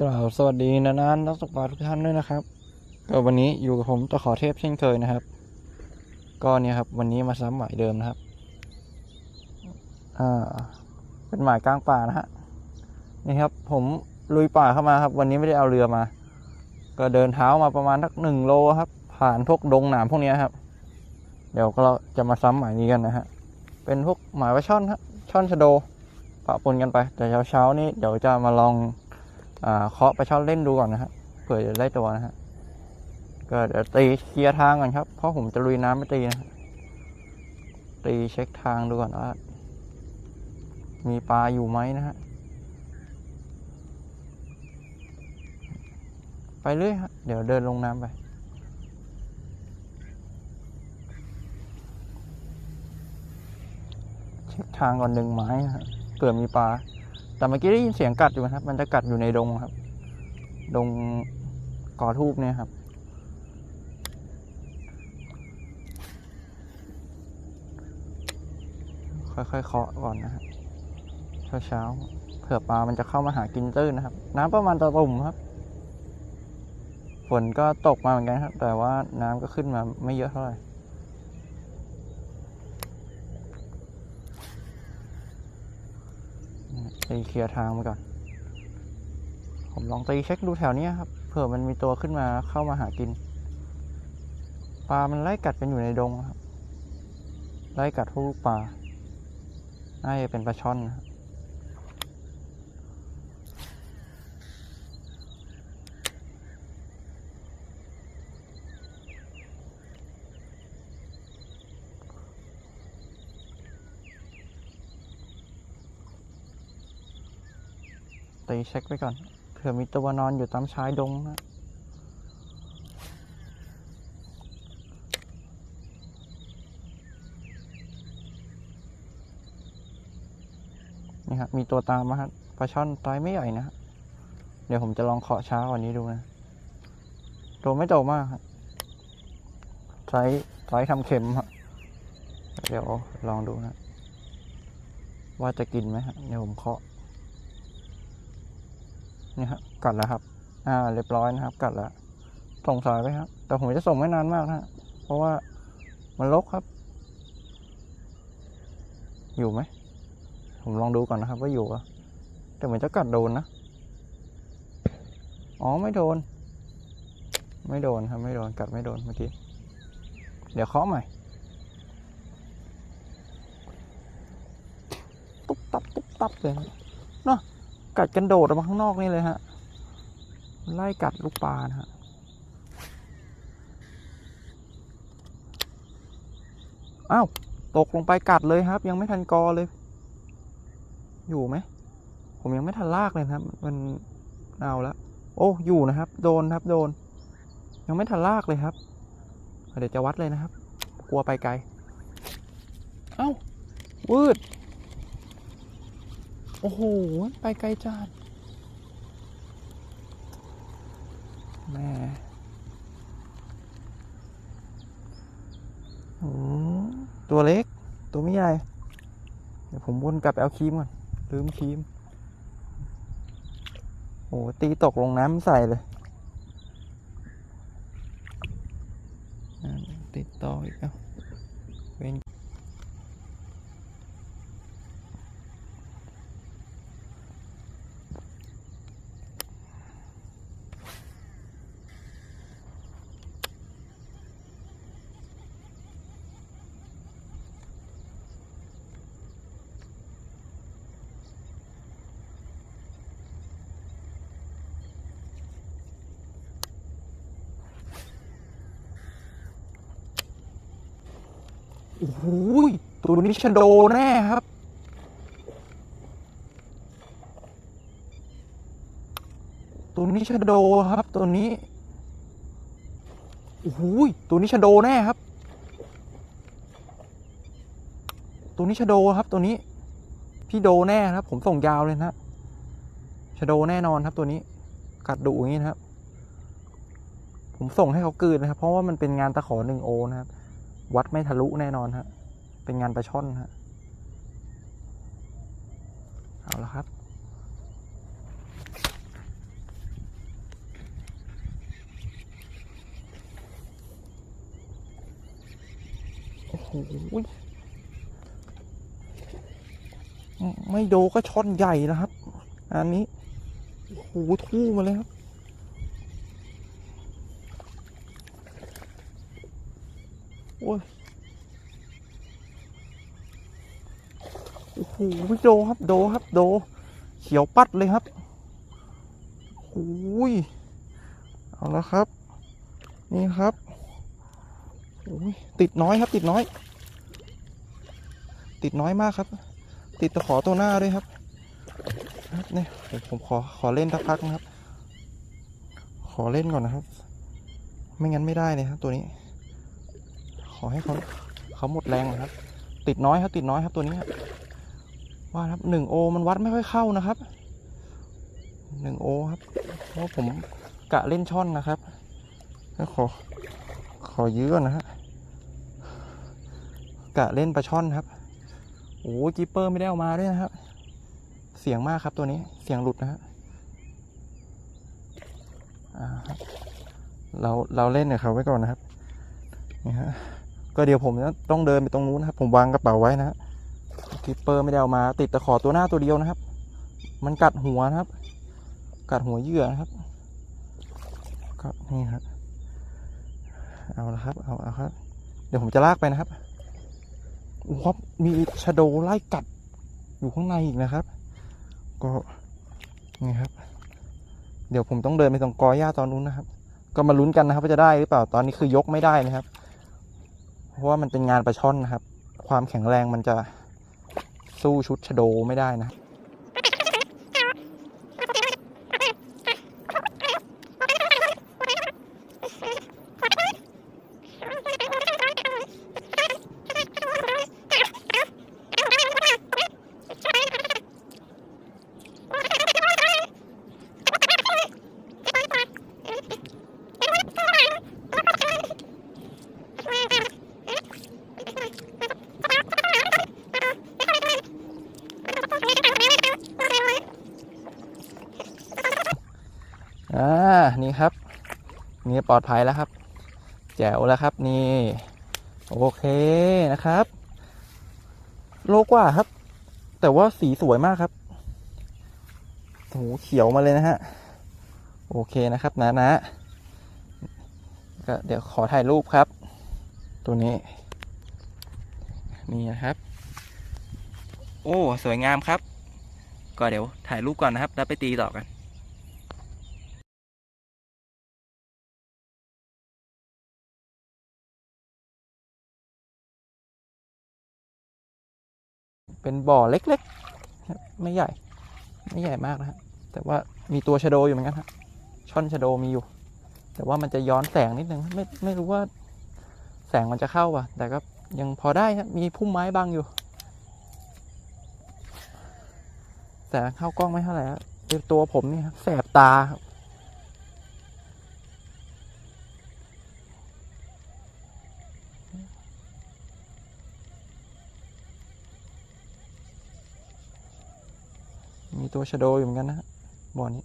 กล่าวสวัสดีนานๆนักตกปลาทุกท่านด้วยนะครับก็วันนี้อยู่กับผมตะขอเทพเช่นเคยนะครับ ก็เนี่ยครับ วันนี้มาซ้ำหมายเดิมนะครับอ่าเป็นหมายกลางป่านะฮะนี่ครับ ผมลุยป่าเข้ามาครับ วันนี้ไม่ได้เอาเรือมา ก็เดินเท้ามาประมาณสักหนึ่งโลครับ ผ่านพวกดงหนามพวกนี้ครับ เดี๋ยวก็เราจะมาซ้ำหมายนี้กันนะฮะเป็นพวกหมายว่าช่อนฮะช่อนชะโดปะปนกันไป แต่เช้าๆนี้เดี๋ยวจะมาลอง เคาะไปช่อนเล่นดูก่อนนะฮะเผื่อจะได้ตัวนะฮะก็เดี๋ยวตีเคลียร์ทางก่อนครับเพราะผมจะลุยน้ำไม่ตีนะะตีเช็คทางดูก่อนว่ามีปลาอยู่ไหมนะฮะไปเรื่อยฮะเดี๋ยวเดินลงน้ำไปเช็คทางก่อนหนึ่งไม้ฮะเผื่อมีปลา แต่เมื่อกี้ได้ยินเสียงกัดอยู่นะครับ มันจะกัดอยู่ในดงครับ ดงกอทูบเนี่ยครับ ค่อยๆเคาะก่อนนะฮะเช้าๆเผื่อปลามันจะเข้ามาหากินตื้นนะครับ น้ำประมาณตะตุ่มครับ ฝนก็ตกมาเหมือนกันครับ แต่ว่าน้ำก็ขึ้นมาไม่เยอะเท่าไหร่ ตีเคลียร์ทางไปก่อน ผมลองตีเช็คดูแถวนี้ครับ เผื่อมันมีตัวขึ้นมาเข้ามาหากิน ปลา มันไล่กัดกันอยู่ในดงครับ ไล่กัดพวกลูกปลา น่าจะเป็นปลาช่อนนะครับ ตีเช็คไปก่อนเผื่อมีตัวนอนอยู่ตามชายดงนะนี่ครับมีตัวตามมาครับปลาช่อนไซส์ไม่ใหญ่นะฮะเดี๋ยวผมจะลองเคาะช้ากว่านี้ดูนะตัวไม่โตมากครับไซส์ไซส์ทำเข็มครับเดี๋ยวลองดูนะว่าจะกินไหมฮะเดี๋ยวผมเคาะ นี่ครับกัดแล้วครับ อ่าเรียบร้อยนะครับ กัดแล้วส่งสายไปครับ แต่ผมจะส่งไม่นานมากนะเพราะว่ามันลกครับ อยู่ไหม ผมลองดูก่อนนะครับ ว่าอยู่อะแต่เหมือนจะกัดโดนนะ อ๋อไม่โดน ไม่โดนครับ ไม่โดนกัดไม่โดนเมื่อกี้ เดี๋ยวเคาะใหม่ตุ๊บตับตุ๊บตับเลยเนาะ กัดกันโดดออกมาข้างนอกนี่เลยฮะ ไล่กัดลูกปลานะฮะอ้าวตกลงไปกัดเลยครับ ยังไม่ทันกอเลย อยู่ไหม ผมยังไม่ทันลากเลยครับ มันเอาแล้วโอ้อยู่นะครับ โดนครับ โดน ยังไม่ทันลากเลยครับเดี๋ยวจะวัดเลยนะครับ กลัวไปไกล เอ้าวืด โอ้โห ไปไกลจัดแม่ตัวเล็ก ตัวไม่ใหญ่ เดี๋ยวผมวนกลับเอาครีมก่อน ลืมครีม โอ้ตีตกลงน้ำใส่เลย ติดต่ออีกแล้วเว้น โอ้โหตัวนี้ชะโดแน่ครับ ตัวนี้ชะโดครับตัวนี้โอ้โหยตัวนี้ชะโดแน่ครับ ตัวนี้ชะโดครับตัวนี้ พี่โดแน่ครับ ผมส่งยาวเลยนะชะโดแน่นอนครับตัวนี้ กัดดุอย่างนี้นะครับ ผมส่งให้เขากลืนนะครับ เพราะว่ามันเป็นงานตะขอหนึ่งโอนะครับ วัดไม่ทะลุแน่นอนฮะ เป็นงานประช่อนฮะ เอาละครับ โอ้โหไม่โดก็ช่อนใหญ่แล้วครับ อันนี้โอ้โหทู่มาเลยครับ หโดครับโดครับโด เขียวปัดเลยครับโอ้ยเอาล้วครับ นี่ครับโอ้ยติดน้อยครับ ติดน้อย ติดน้อยมากครับ ติดตะขอตัวหน้าด้วยครับเนี่ยผมขอขอเล่นสักพักนะครับ ขอเล่นก่อนนะครับ ไม่งั้นไม่ได้เลยครับ ตัวนี้ ขอให้เขาเขาหมดแรงก่อนครับ ติดน้อยครับ ติดน้อยครับตัวนี้ครับ ว่าครับหนึ่งโอมันวัดไม่ค่อยเข้านะครับหนึ่งโอครับเพราะผมกะเล่นช่อนนะครับก็ขอขอยื้อนะฮะกะเล่นปลาช่อนครับโอ้จิปเปอร์ไม่ได้เอามาด้วยนะครับ เสียงมากครับตัวนี้เสียงหลุดนะฮะเราเราเล่นกับเขาไว้ก่อนนะครับนี่ฮะก็เดี๋ยวผมต้องเดินไปตรงนู้นนะครับ ผมวางกระเป๋าไว้นะฮะ จิปเปอร์ไม่ได้เอามา ติดแตะขอตัวหน้าตัวเดียวนะครับ มันกัดหัวนะครับ กัดหัวเหยื่อนะครับ ก็นี่ครับ เอาละครับ เอาเอาครับ เดี๋ยวผมจะลากไปนะครับอ้โหครับมีชะโดไล่กัดอยู่ข้างในอีกนะครับ ก็นี่ครับ เดี๋ยวผมต้องเดินไปตรงกอหญ้าตอนนู้นนะครับ ก็มาลุ้นกันนะครับว่าจะได้หรือเปล่าตอนนี้คือยกไม่ได้นะครับ เพราะว่ามันเป็นงานปลาช่อนนะครับ ความแข็งแรงมันจะ สู้ชุดชโดไม่ได้นะครับ อ่า นี่ครับ นี่ ปลอดภัยแล้วครับ แจ๋วแล้วครับนี่โอเคนะครับ โลกว่าครับ แต่ว่าสีสวยมากครับโหเขียวมาเลยนะฮะโอเคนะครับนะนะก็เดี๋ยวขอถ่ายรูปครับ ตัวนี้ นี่นะครับ โอ้ สวยงามครับ ก็เดี๋ยวถ่ายรูปก่อนนะครับ แล้วไปตีต่อกัน เป็นบ่อเล็กๆ ไม่ใหญ่ ไม่ใหญ่มากนะครับแต่ว่ามีตัวชะโดอยู่เหมือนกันครับช่อนชะโดมีอยู่ แต่ว่ามันจะย้อนแสงนิดนึง ไม่ไม่รู้ว่าแสงมันจะเข้าป่ะ แต่ก็ยังพอได้ครับมีพุ่มไม้บังอยู่ แต่เข้ากล้องไม่เท่าไหร่ครับเป็นตัวผมนี่ครับแสบตาครับมี ตัวชะโดอยู่เหมือนกันนะฮะบ่อนี้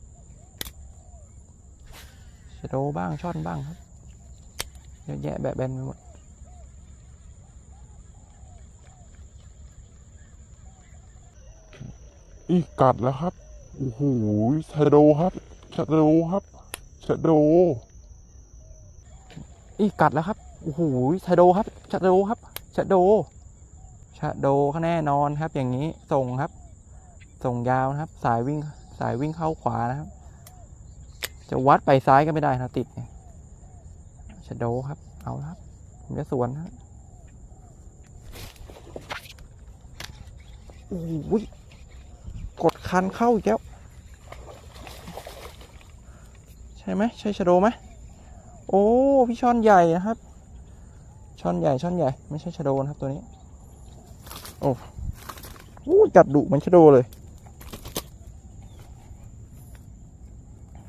ชะโดบ้างช่อนบ้างครับเยอะแยะแบะแบนไปหมดอีกกัดแล้วครับ โอ้โหชะโดครับชะโดครับชะโด อีกกัดแล้วครับ โอ้โหชะโดครับชะโดครับชะโดชะโดแน่นอนครับ อย่างนี้ส่งครับ ส่งยาวนะครับ สายวิ่งสายวิ่งเข้าขวานะครับ จะวัดไปซ้ายก็ไม่ได้นะติดเนี่ยชะโดครับ เอาครับผมจะสวนนะโอ้โหกดคันเข้าอีกแล้ว ใช่ไหมใช่ชะโดไหมโอ้พี่ช่อนใหญ่นะครับช่อนใหญ่ช่อนใหญ่ ไม่ใช่ชะโดนะครับตัวนี้ โอ้โหจับดุเหมือนชะโดเลย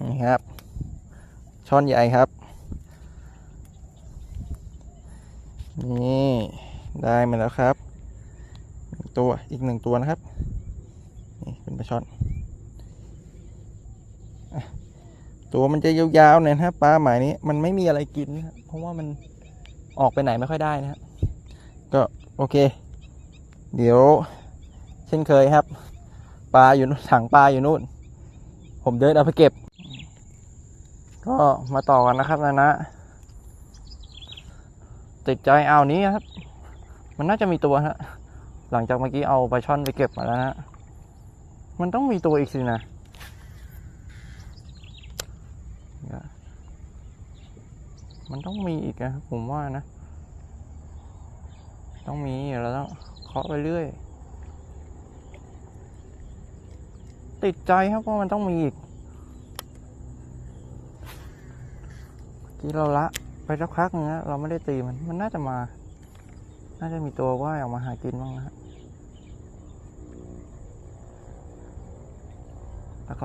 นี่ครับ ช่อนใหญ่ครับ นี่ได้มาแล้วครับตัวอีกหนึ่งตัวนะครับ นี่เป็นปลาช่อนตัวมันจะยาวๆหน่อยนะครับปลาหมายนี้มันไม่มีอะไรกินนะครับเพราะว่ามันออกไปไหนไม่ค่อยได้นะครับก็โอเค เดี๋ยว เช่นเคยครับ ปลาอยู่ถังปลาอยู่นู่น ผมเดินเอาไปเก็บ ก็มาต่อกันนะครับนะนะ ติดใจเอานี้ครับ มันน่าจะมีตัวฮะหลังจากเมื่อกี้เอาปลาช่อนไปเก็บมาแล้วนะ มันต้องมีตัวอีกสินะมันต้องมีอีกนะผมว่านะ ต้องมีเราต้องเคาะไปเรื่อย ติดใจครับว่ามันต้องมีอีก ที่เราละไปสักพักนึงนะเราไม่ได้ตีมัน มันน่าจะมา น่าจะมีตัวว่ายออกมาหากินบ้างนะฮะ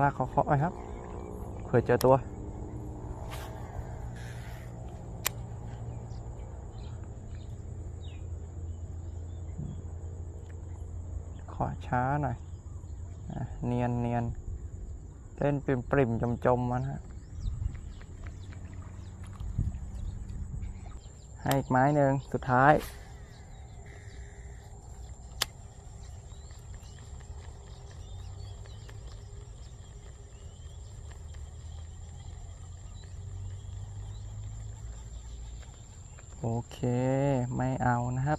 ลากๆเคาะๆไปครับ เผื่อเจอตัว ขอช้าหน่อย เนียนเนียนเล่นปริมปริมจมจมๆมันฮะ ให้อีกไม้หนึ่งสุดท้าย โอเค ไม่เอานะครับ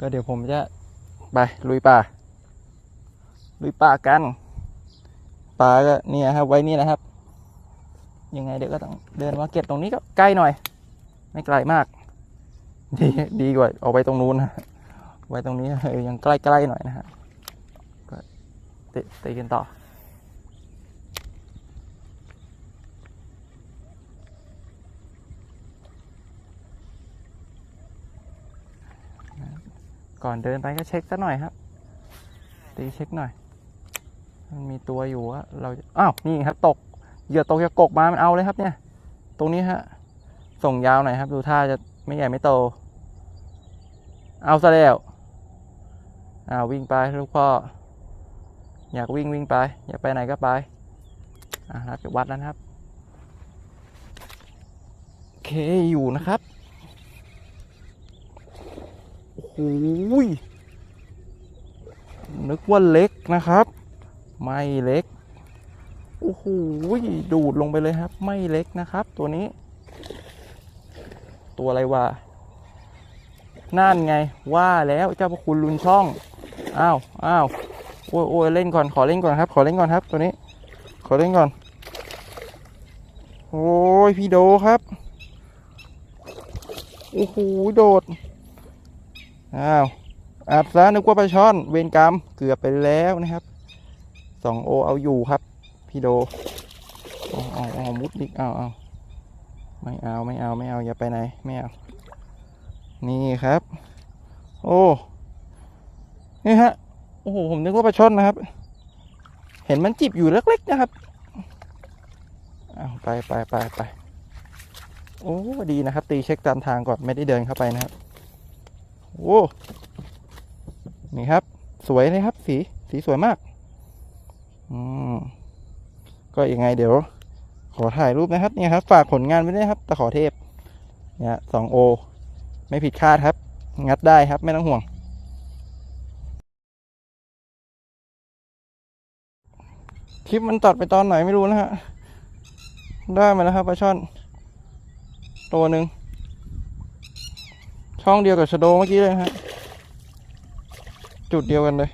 ก็เดี๋ยวผมจะไปลุยป่า ลุยป่ากัน ป่าก็เนี่ยครับไว้นี่นะครับ ยังไงเดี๋ยวก็ต้องเดินมาเก็บตรงนี้ก็ใกล้หน่อย ไม่ไกลมาก ดีดีกว่าออกไปตรงนู้นนะไว้ตรงนี้เออยังใกล้ๆหน่อยนะฮะก็ตีตีกันต่อก่อนเดินไปก็เช็คซะหน่อยครับ ตีเช็คหน่อย มันมีตัวอยู่อะเราอ้าว นี่ครับ ตก เหยื่อตกจะกกมา มันเอาเลยครับเนี่ย ตรงนี้ฮะ ส่งยาวหน่อยครับ ดูท่าจะ ไม่ใหญ่ไม่โต เอาซะแล้วอ้าววิ่งไปลูกพ่อ อยากวิ่งวิ่งไป อยากไปไหนก็ไปอะเราจะวัดแล้วนะครับโอเคอยู่นะครับโอ้ยนึกว่าเล็กนะครับ ไม่เล็กโอ้โหดูดลงไปเลยครับ ไม่เล็กนะครับ ตัวนี้ ตัวอะไรวะนั่นไงว่าแล้วเจ้าพระคุณลุนช่องอ้าวอ้าวโอ้ยโอ้ยเล่นก่อนขอเล่นก่อนครับ ขอเล่นก่อนครับ ตัวนี้ ขอเล่นก่อน โอ้ยพี่โดครับโอ้โหโดดอ้าวอัดซะนึกว่าปลาช่อนเวรกรรมเกือบไปแล้วนะครับสองโอเอาอยู่ครับ พี่โดอาเอมุดอีกเอาเอา ไม่เอาไม่เอาไม่เอาอย่าไปไหนไม่เอา นี่ครับ โอ้ นี่ฮะ โอ้โหผมนึกว่าปลาช่อนนะครับ เห็นมันจิบอยู่เล็กๆนะครับเอาไปไปไปไปโอ้ดีนะครับ ตีเช็คตามทางก่อนไม่ได้เดินเข้าไปนะครับโอ้นี่ครับ สวยเลยครับ สีสีสวยมาก อืม ก็ยังไงเดี๋ยว อถ่ายรูปนะครับเนี่ยครับ ฝากผลงานไว้ด้วยครับตะขอเทพเนี่ยสองโอไม่ผิดคาดครับ งัดได้ครับไม่ต้องห่วง คลิปมันตัดไปตอนไหนไม่รู้นะฮะได้มาแล้วครับปลาช่อน ตัวหนึ่งช่องเดียวกับชโดเมื่อกี้เลยฮะจุดเดียวกันเลย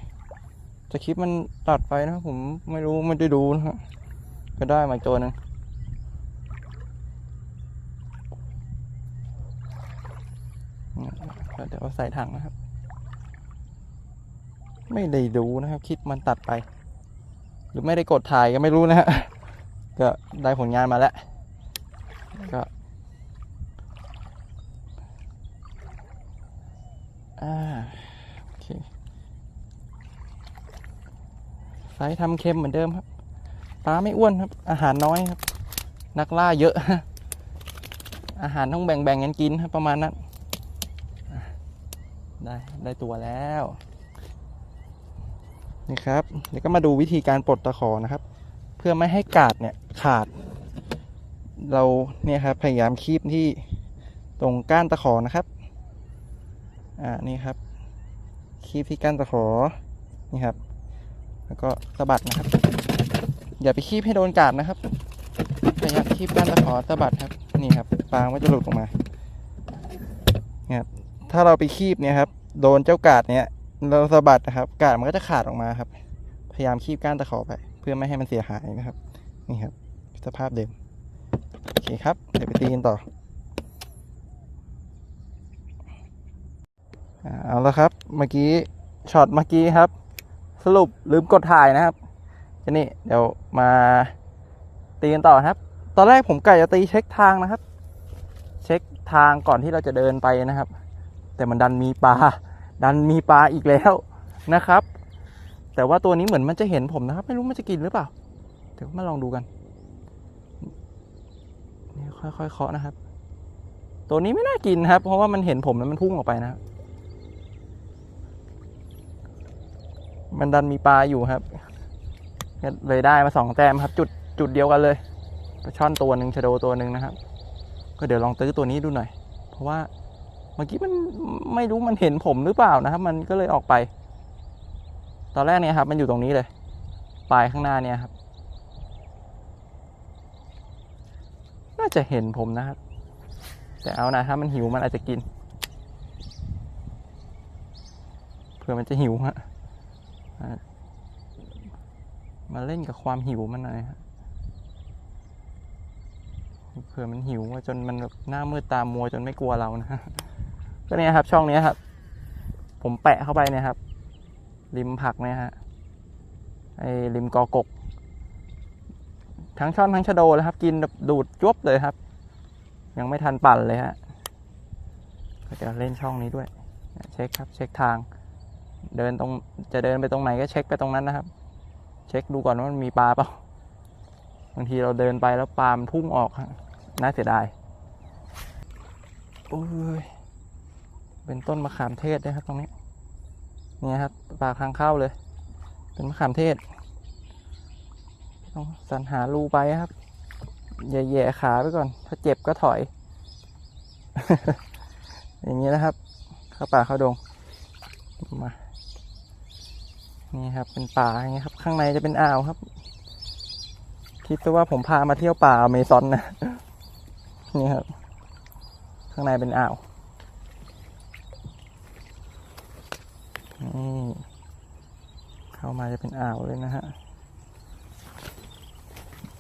แต่คลิปมันตัดไปนะครับผมไม่รู้ไม่ได้ดูนะฮะก็ได้มาตัวหนึ่ง เนี่ยเดี๋ยวเอาใส่ถังนะครับ ไม่ได้ดูนะครับ คลิปมันตัดไป หรือไม่ได้กดถ่ายก็ไม่รู้นะฮะก็ได้ผลงานมาแล้ว ก็อ่าโอเคไซส์ทำเค็มเหมือนเดิมครับปลาไม่อ้วนครับ อาหารน้อยครับ นักล่าเยอะ อาหารต้องแบ่งๆกันกินครับประมาณนั้น ได้ได้ตัวแล้ว นี่ครับเดี๋ยวก็มาดูวิธีการปลดตะขอนะครับ เพื่อไม่ให้กาดเนี่ยขาด เราเนี่ยครับพยายามคีบที่ตรงก้านตะขอนะครับอ่านี่ครับคีบที่ก้านตะขอนี่ครับ แล้วก็สะบัดนะครับ อย่าไปคีบให้โดนกาบนะครับพยายามคีบก้านตะขอสะบัดครับนี่ครับปลางมันจะหลุดออกมา ถ้าเราไปคีบเนี่ยครับ โดนเจ้ากาดเนี่ยเราสะบัดนะครับ กาดมันก็จะขาดออกมาครับ พยายามคีบก้านตะขอไป เพื่อไม่ให้มันเสียหายนะครับ นี่ครับ สภาพเดิม โอเคครับ เดี๋ยวไปตีกันต่อ เอาละครับ เมื่อกี้ช็อตเมื่อกี้ครับ สรุปลืมกดถ่ายนะครับทีนี้เดี๋ยวมาตีกันต่อครับ ตอนแรกผมกะจะตีเช็คทางนะครับ เช็คทางก่อนที่เราจะเดินไปนะครับ แต่มันดันมีปลา ดันมีปลาอีกแล้วนะครับ แต่ว่าตัวนี้เหมือนมันจะเห็นผมนะครับ ไม่รู้มันจะกินหรือเปล่า เดี๋ยวมาลองดูกันนี่ค่อยๆเคาะนะครับ ตัวนี้ไม่น่ากินครับ เพราะว่ามันเห็นผมแล้วมันพุ่งออกไปนะครับมันดันมีปลาอยู่ครับ เลยได้มาสองแต้มครับ จุดจุดเดียวกันเลยปลาช่อนตัวหนึ่งชะโดตัวหนึ่งนะครับ ก็เดี๋ยวลองตื้อตัวนี้ดูหน่อย เพราะว่า เมื่อกี้มันไม่รู้มันเห็นผมหรือเปล่านะครับ มันก็เลยออกไป ตอนแรกเนี่ยครับ มันอยู่ตรงนี้เลยปลายข้างหน้าเนี่ยครับ น่าจะเห็นผมนะครับ แต่เอานะถ้ามันหิวมันอาจจะกินเผื่อมันจะหิวฮะมาเล่นกับความหิวมันหน่อยฮะเผื่อมันหิวจนมันหน้ามืดตามัวจนไม่กลัวเรานะ ก็เนี่ยครับ ช่องเนี้ยครับ ผมแปะเข้าไปเนี่ยครับ ริมผักเนี่ยฮะไอ้ริมกอกก ทั้งช่อนทั้งชะโดเลยครับ กินดูดจวบเลยครับ ยังไม่ทันปั่นเลยฮะก็จะเล่นช่องนี้ด้วย เช็คครับ เช็คทาง เดินตรงจะเดินไปตรงไหนก็เช็คไปตรงนั้นนะครับ เช็คดูก่อนว่ามันมีปลาเปล่าบางทีเราเดินไปแล้วปลามันพุ่งออกน่าเสียดายโอ้ย เป็นต้นมะขามเทศด้วยครับ ตรงนี้เนี่ยครับปาค้างเข้าเลย เป็นมะขามเทศ ต้องสรรหารูไปครับอย่าแย่ขาไปก่อน ถ้าเจ็บก็ถอย อย่างนี้นะครับ เข้าป่าเข้าดงมานี่ครับ เป็นป่าอย่างนี้ครับ ข้างในจะเป็นอ่าวครับคิดซะว่าผมพามาเที่ยวป่าอเมซอนนะนี่ครับ ข้างในเป็นอ่าว นี่เข้ามาจะเป็นอ่าวเลยนะฮะ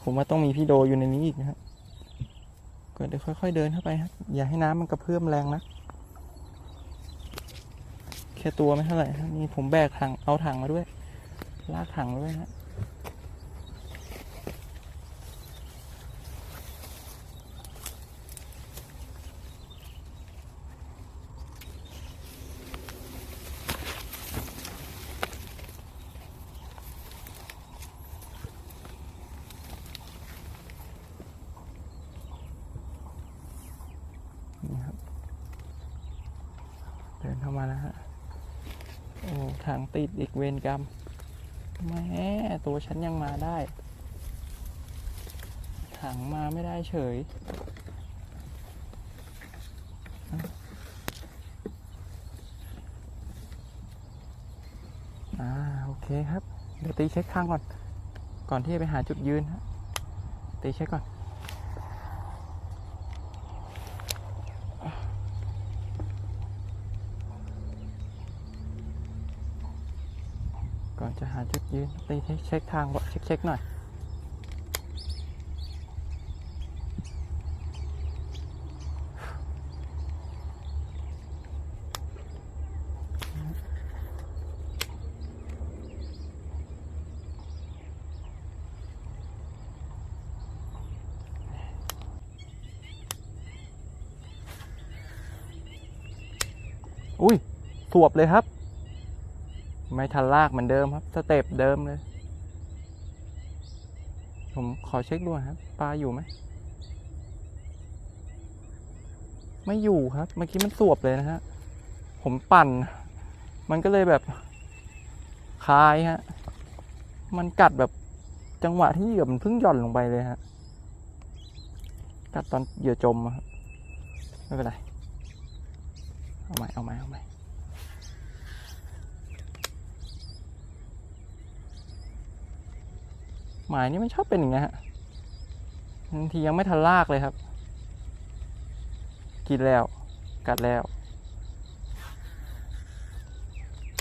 ผมว่าต้องมีพี่โดอยู่ในนี้อีกนะฮะก็เดี๋ยวค่อย ๆ เดินเข้าไปฮะอย่าให้น้ำมันกระเพื่อมแรงนะแค่ตัวไม่เท่าไหร่นี่ผมแบกถังเอาถังมาด้วย ลากถังมาด้วยฮะ นี่ครับ เข้ามาแล้วฮะ โอ้ทางติดอีกเวรกรรมแม่ตัวฉันยังมาได้ ถังมาไม่ได้เฉย อ่า โอเคครับ เดี๋ยวตีเช็คทางก่อน ก่อนที่จะไปหาจุดยืนฮะตีเช็คก่อน ก่อน จะหาจุดยืนตีเช็คเช็คทางก่เช็คเช็คหน่อย อุ้ยสวบเลยครับ ไม่ทันลากเหมือนเดิมครับ สเต็ปเดิมเลย ผมขอเช็คดูหน่อยครับปลาอยู่ไหม ไม่อยู่ครับ เมื่อกี้มันสวบเลยนะฮะ ผมปั่น มันก็เลยแบบคลายฮะ มันกัดแบบจังหวะที่เหยื่อมันเพิ่งหย่อนลงไปเลยฮะ กัดตอนเหยื่อจมอะครับไม่เป็นไร เอาใหม่เอาใหม่เอาใหม่ หมายนี้ไม่ชอบเป็นอย่างนี้ฮะบางทียังไม่ทันลากเลยครับ กินแล้ว กัดแล้ว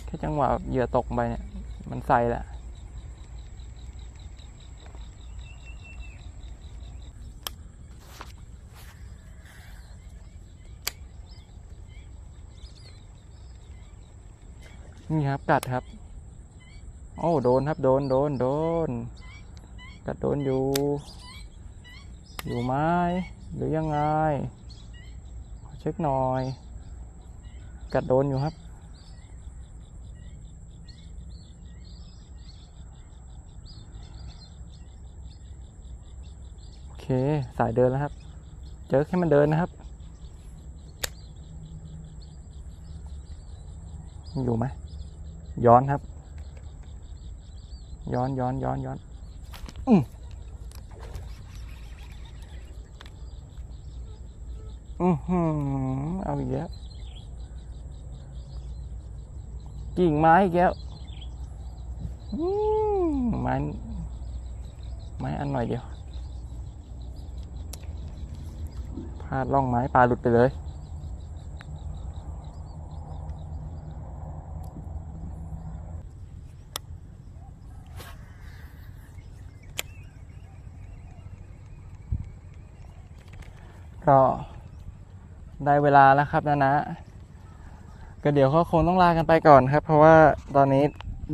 แค่จังหวะเหยื่อตกไปเนี่ย มันใส่แหละนี่ครับกัดครับ โอ้ โดนครับ โดน โดน โดน กัดโดนอยู่ อยู่ไหมหรือยังไง ขอเช็คหน่อย กัดโดนอยู่ครับ โอเค สายเดินแล้วครับ เจอแค่มันเดินนะครับ อยู่ไหม ย้อนครับ ย้อนย้อนย้อนย้อน อืมอือหือเอาอีกแล้วกิ่งไม้อีกแล้วอืมไม้ไม้อันหน่อยเดียวพลาดล่องไม้ปลาหลุดไปเลย ก็ได้เวลาแล้วครับนะนะ ก็เดี๋ยวเขาคงต้องลากันไปก่อนครับ เพราะว่าตอนนี้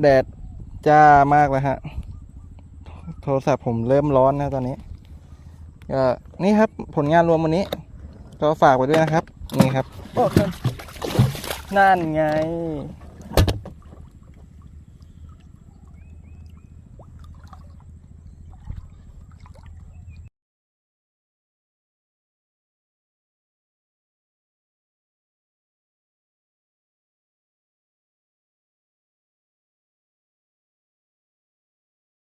แดดจ้ามากเลยฮะ โทรศัพท์ผมเริ่มร้อนนะตอนนี้ก็นี่ครับผลงานรวมวันนี้ ก็ฝากไว้ด้วยนะครับ นี่ครับนั่นไง